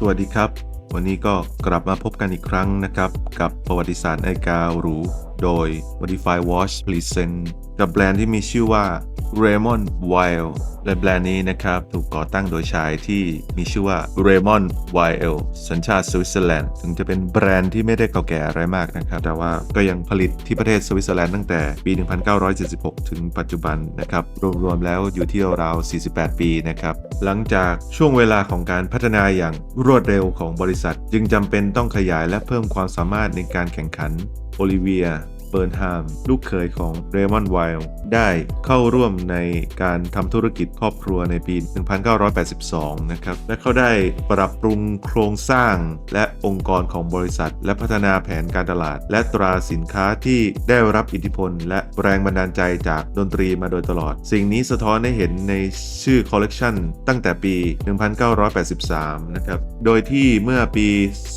สวัสดีครับ วันนี้ก็กลับมาพบกันอีกครั้งนะครับ กับประวัติศาสตร์นาฬิกาหรู โดย Modify Watch Present กับแบรนด์ที่มีชื่อว่า Raymond Weil และแบรนด์นี้นะครับถูกก่อตั้งโดยชายที่มีชื่อว่า Raymond Weil สัญชาติสวิตเซอร์แลนด์ถึงจะเป็นแบรนด์ที่ไม่ได้เก่าแก่อะไรมากนะครับ แต่ว่าก็ยังผลิตที่ประเทศสวิตเซอร์แลนด์ตั้งแต่ปี 1976 ถึงปัจจุบันนะครับ รวมๆแล้วอยู่ที่ราวๆ48 ปีนะครับ หลังจากช่วงเวลาของการพัฒนาอย่างรวดเร็วของบริษัท จึงจำเป็นต้องขยายและเพิ่มความสามารถในการแข่งขันโอลิเวีย เบิร์นฮามลูกเขยของเรมอนไวล์ได้เข้าร่วมในการทำธุรกิจครอบครัวในปี 1982 นะครับ และเขาได้ปรับปรุงโครงสร้างและองค์กรของบริษัท และพัฒนาแผนการตลาด และตราสินค้าที่ได้รับอิทธิพล และแรงบันดาลใจจากดนตรีมาโดยตลอด สิ่งนี้สะท้อนให้เห็นในชื่อคอลเลกชันตั้งแต่ปี 1983 นะครับ โดยที่เมื่อปี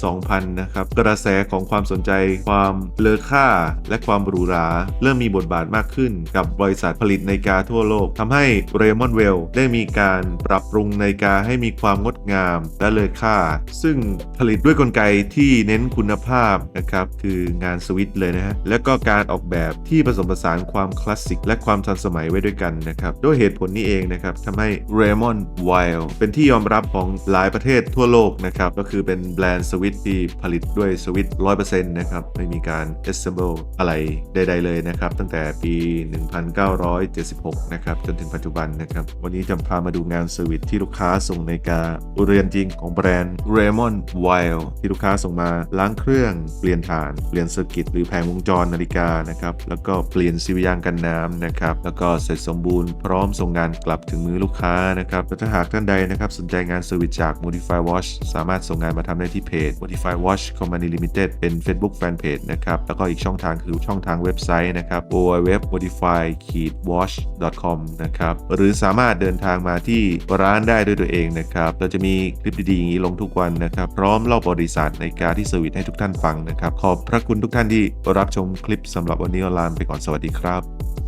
2000 นะครับ กระแสของความสนใจความเลอค่าและความหรูหราเริ่มมีบทบาทมากขึ้นกับบริษัทผลิตนาฬิกาทั่วโลกทำให้เรมอนเวลได้มีการปรับปรุงนาฬิกาให้มีความงดงามและเลอค่า ซึ่งผลิตด้วยกลไกที่เน้นคุณภาพนะครับคืองานสวิตเลยนะฮะและก็การออกแบบที่ผสมผสานความคลาสสิกและความทันสมัยไว้ด้วยกันนะครับด้วยเหตุผลนี้เองนะครับทำให้ Raymond w i l เป็นที่ยอมรับของหลายประเทศทั่วโลกนะครับก็คือเป็นแบรนด์สวิตที่ผลิตด้วยสวิตช์100%นะครับไม่มีการ assemble อะไรใด ๆ เลยนะครับ ตั้งแต่ปี 1976 นะครับ จนถึงปัจจุบันนะครับ วันนี้จะพามาดูงานเซอร์วิสที่ลูกค้าส่งในาฬิกาเรือนจริงของแบรนด์ Raymond Weil ที่ลูกค้าส่งมาล้างเครื่องเปลี่ยนฐาน เปลี่ยนเซอร์กิตหรือแผงวงจรนาฬิกานะครับ แล้วก็เปลี่ยนซีวิยางกันน้ำนะครับ แล้วก็เสร็จสมบูรณ์พร้อมส่งงานกลับถึงมือลูกค้านะครับและถ้าหากท่านใดนะครับสนใจงานเซอร์วิสจาก Modify Watch สามารถส่งงานมาทำได้ที่เพจ Modify Watch Company Limited เป็น Facebook Fanpage นะครับ แล้วก็อีกช่องทางคือช่องทางเว็บไซต์นะครับ www.modify-watch.com นะครับ หรือสามารถเดินทางมาที่ร้านได้ด้วยตัวเองนะครับ เราจะมีคลิปดีๆอย่างนี้ลงทุกวันนะครับ พร้อมเล่าบริษัทในการที่เซอร์วิสให้ทุกท่านฟังนะครับ ขอบพระคุณทุกท่านที่รับชมคลิปสำหรับวันนี้ลาไปก่อนสวัสดีครับ